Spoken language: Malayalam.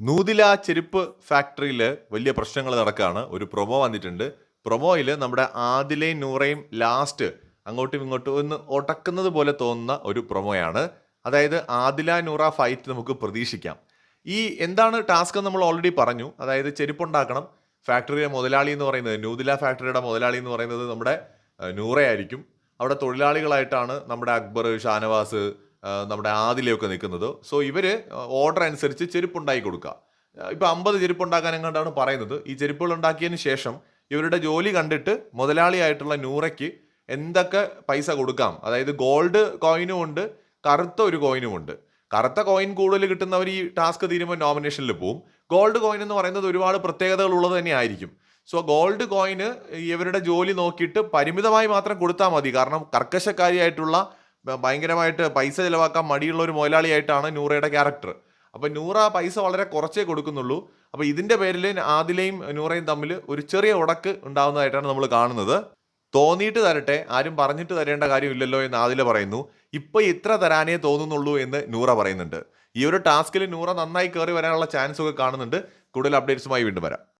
നൂതില ചെരുപ്പ് ഫാക്ടറിയിൽ വലിയ പ്രശ്നങ്ങൾ നടക്കുകയാണ് ഒരു പ്രൊമോ വന്നിട്ടുണ്ട്. പ്രൊമോയിൽ നമ്മുടെ ആദിലയും നൂറയും ലാസ്റ്റ് അങ്ങോട്ടും ഇങ്ങോട്ടും ഒന്ന് ഒടക്കുന്നത് പോലെ തോന്നുന്ന ഒരു പ്രൊമോയാണ്. അതായത് ആദില നൂറ ഫൈറ്റ് നമുക്ക് പ്രതീക്ഷിക്കാം. ഈ എന്താണ് ടാസ്ക് നമ്മൾ ഓൾറെഡി പറഞ്ഞു. അതായത് ചെരുപ്പുണ്ടാക്കണം. ഫാക്ടറിയുടെ മുതലാളി എന്ന് പറയുന്നത് നൂതില ഫാക്ടറിയുടെ മുതലാളി എന്ന് പറയുന്നത് നമ്മുടെ നൂറയായിരിക്കും. അവിടെ തൊഴിലാളികളായിട്ടാണ് നമ്മുടെ അക്ബർ ഷാനവാസ് നമ്മുടെ ആദിലയൊക്കെ നിൽക്കുന്നത്. സോ ഇവർ ഓർഡർ അനുസരിച്ച് ചെരുപ്പ് ഉണ്ടാക്കി കൊടുക്കുക ഇപ്പം അമ്പത് ചെരുപ്പ് ഉണ്ടാക്കാൻ എങ്ങാണ്ടാണ് പറയുന്നത്. ഈ ചെരുപ്പുകൾ ഉണ്ടാക്കിയതിന് ശേഷം ഇവരുടെ ജോലി കണ്ടിട്ട് മുതലാളിയായിട്ടുള്ള നൂറയ്ക്ക് എന്തൊക്കെ പൈസ കൊടുക്കാം? അതായത് ഗോൾഡ് കോയിനും ഉണ്ട് കറുത്ത ഒരു കോയിനും ഉണ്ട്. കറുത്ത കോയിൻ കൂടുതൽ കിട്ടുന്നവർ ഈ ടാസ്ക് തീരുമ്പോൾ നോമിനേഷനിൽ പോവും. ഗോൾഡ് കോയിൻ എന്ന് പറയുന്നത് ഒരുപാട് പ്രത്യേകതകൾ ഉള്ളത് തന്നെ ആയിരിക്കും. സോ ഗോൾഡ് കോയിന് ഇവരുടെ ജോലി നോക്കിയിട്ട് പരിമിതമായി മാത്രം കൊടുത്താൽ മതി. കാരണം കർക്കശക്കാരിയായിട്ടുള്ള ഭയങ്കരമായിട്ട് പൈസ ചിലവാക്കാൻ മടിയുള്ള ഒരു മുതലാളിയായിട്ടാണ് നൂറയുടെ ക്യാരക്ടർ. അപ്പം നൂറ പൈസ വളരെ കുറച്ചേ കൊടുക്കുന്നുള്ളൂ. അപ്പോൾ ഇതിന്റെ പേരിൽ ആദിലയും നൂറയും തമ്മിൽ ഒരു ചെറിയ ഉടക്ക് ഉണ്ടാകുന്നതായിട്ടാണ് നമ്മൾ കാണുന്നത്. തോന്നിയിട്ട് തരട്ടെ ആരും പറഞ്ഞിട്ട് തരേണ്ട കാര്യമില്ലല്ലോ എന്ന് ആദില പറയുന്നു. ഇപ്പൊ ഇത്ര തരാനേ തോന്നുന്നുള്ളൂ എന്ന് നൂറ പറയുന്നുണ്ട്. ഈ ഒരു ടാസ്കിൽ നൂറ നന്നായി കയറി വരാനുള്ള ചാൻസ് ഒക്കെ കാണുന്നുണ്ട്. കൂടുതൽ അപ്ഡേറ്റ്സുമായി വീണ്ടും വരാം.